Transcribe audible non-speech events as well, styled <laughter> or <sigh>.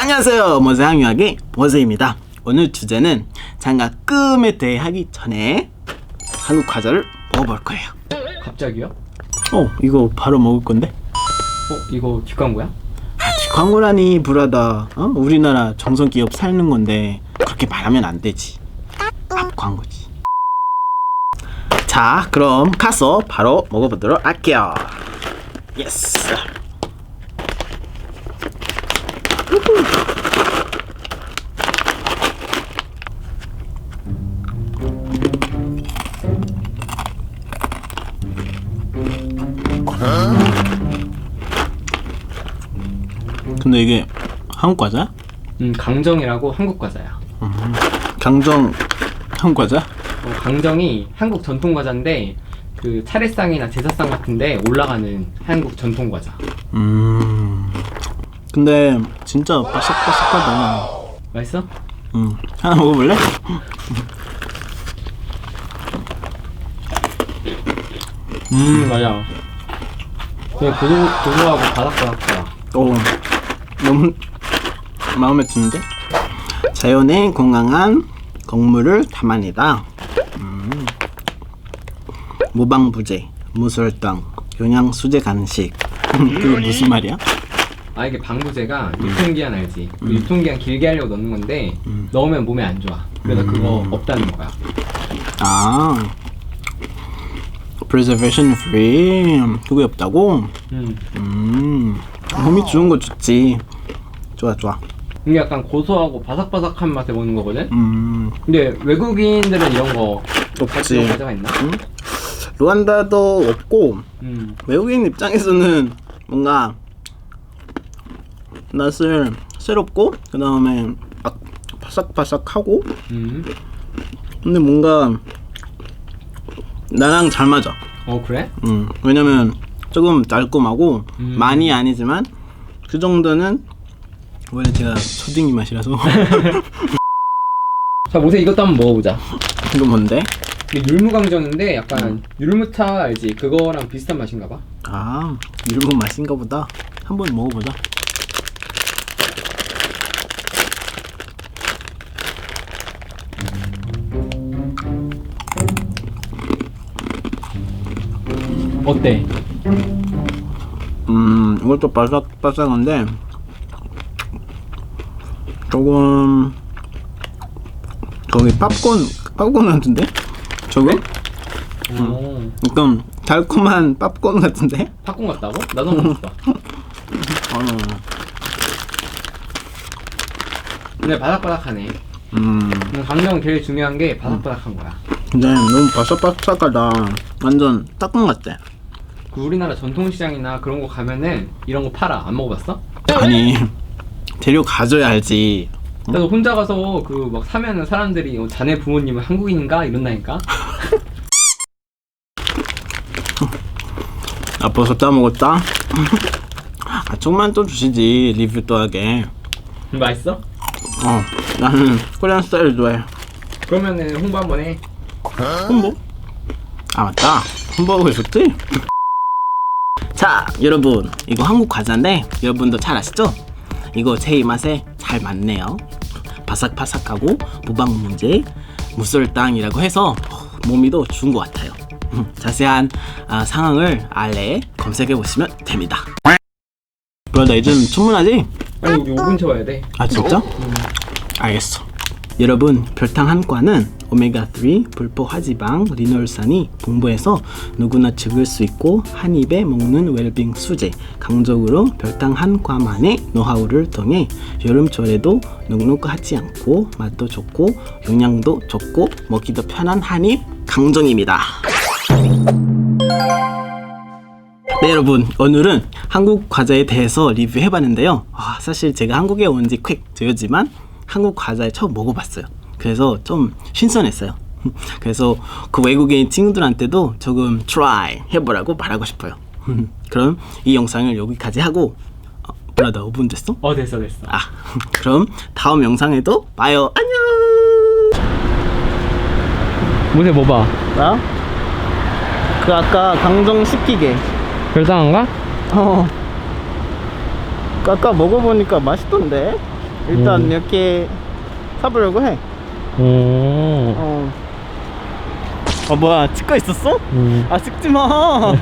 안녕하세요. 모세항 유학의 모세입니다. 오늘 주제는 장학금에 대해 하기 전에 한국 과자를 먹어볼 거예요. 갑자기요? 어, 이거 바로 먹을 건데? 어 이거 뒷광고야? 아, 광고라니 불하다. 어? 우리나라 정성 기업 살는 건데 그렇게 말하면 안 되지. 앞 광고지. 자, 그럼 가서 바로 먹어보도록 할게요. 예스. 근데 이게 한국 과자? 음 강정이라고 한국 과자야. 강정 한국 과자? 어, 강정이 한국 전통 과자인데 그 차례상이나 제사상 같은데 올라가는 한국 전통 과자. 음. 근데 진짜 바삭바삭하다. 맛있어? 음. 하나 먹어볼래? 음 맞아. 그냥 고소 고소하고 바삭바삭하다. 오. 너무 마음에 드는데? 자연의 건강한 곡물을 담아내다. 음. 무방부제, 무설탕, 영양수제 간식. <laughs> 그게 무슨 말이야? 아 이게 방부제가 유통기한 알지? 그 유통기한 길게 하려고 넣는 건데 넣으면 몸에 안 좋아. 그래서 그거 없다는 거야. 아. Preservation free. 그게 없다고? 음. 음. 몸이 좋은 거 좋지. 좋아, 좋아. 이게 약간 고소하고 바삭바삭한 맛에 먹는 거거든. 음. 근데 외국인들은 이런 거 없지. 과자가 있나? 루안다도 없고 음. 외국인 입장에서는 뭔가 낯을 새롭고 그 다음에 바삭바삭하고 음. 근데 뭔가 나랑 잘 맞아. 어 그래? 음, 왜냐면 조금 달콤하고 음. 많이 아니지만 그 정도는 원래 제가 초딩이 맛이라서 <laughs> 자 모세 이것도 한번 먹어보자. 이거 뭔데? 이게 율무강정인데 약간 율무차 알지? 그거랑 비슷한 맛인가 봐. 아 일본 맛인가 보다. 한번 먹어보자. 어때? 음, 이것도 바삭바삭한데 조금 거기 팝콘 팝콘 같은데? 저거? 오. 약간 달콤한 팝콘 같은데? 팝콘 같다고? 나도 한번 먹어봐. <laughs> 어, 근데 바삭바삭하네. 음, 근데 강정은 제일 중요한 게 바삭바삭한 거야. 근데 너무 바삭바삭하다. 완전 팝콘 같아. 그 우리나라 전통시장이나 그런 거 가면은 이런 거 팔아. 안 먹어봤어? 아니 데려가줘야 알지. 나도 혼자 가서 그 막 사면은 사람들이 어, 자네 부모님은 한국인인가 이런다니까. <laughs> <laughs> 아 벌써 따먹었다? 아 좀만 또 주시지 리뷰 또 하게. 맛있어? 어, 나는 코리안 스타일 좋아해. 그러면은 홍보 한번 해. 홍보? 아 맞다 홍보하고 있었지? 자 여러분 이거 한국 과자인데 여러분도 잘 아시죠? 이거 제 입맛에 잘 맞네요 바삭바삭하고 무방문제 무설탕이라고 해서 어, 몸이도 좋은 것 같아요 음, 자세한 아, 상황을 아래 검색해 보시면 됩니다 브라더 이제 충분하지? 아니 우리 5분 채워야 돼. 아 진짜? 알겠어. 여러분 별탕 한 과는 오메가3, 불포 하지방, 리놀산이 풍부해서 누구나 즐길 수 있고 한 입에 먹는 웰빙 수제 강적으로 별탕 한 과만의 노하우를 통해 여름철에도 눅눅하지 않고 맛도 좋고 영양도 좋고 먹기도 편한 한입 강정입니다. 네 여러분. 오늘은 한국 과자에 대해서 리뷰해봤는데요. 아, 사실 제가 한국에 온 지 퀵 되었지만 한국 과자에 처음 먹어봤어요 그래서 좀 신선했어요 <laughs> 그래서 그 외국인 친구들한테도 조금 try 해보라고 말하고 싶어요 <laughs> 그럼 이 영상을 여기까지 하고 어, 브라더 5분 됐어? 어 됐어 됐어. 아 <laughs> 그럼 다음 영상에도 봐요 안녕 모세 뭐 봐? 나? 그 아까 강정 시키게 별당한가? 어. 아까 먹어보니까 맛있던데? 일단 음. 이렇게 사보려고 해. 음. 어. 아 뭐야 찍고 있었어? 음. 아 찍지 마.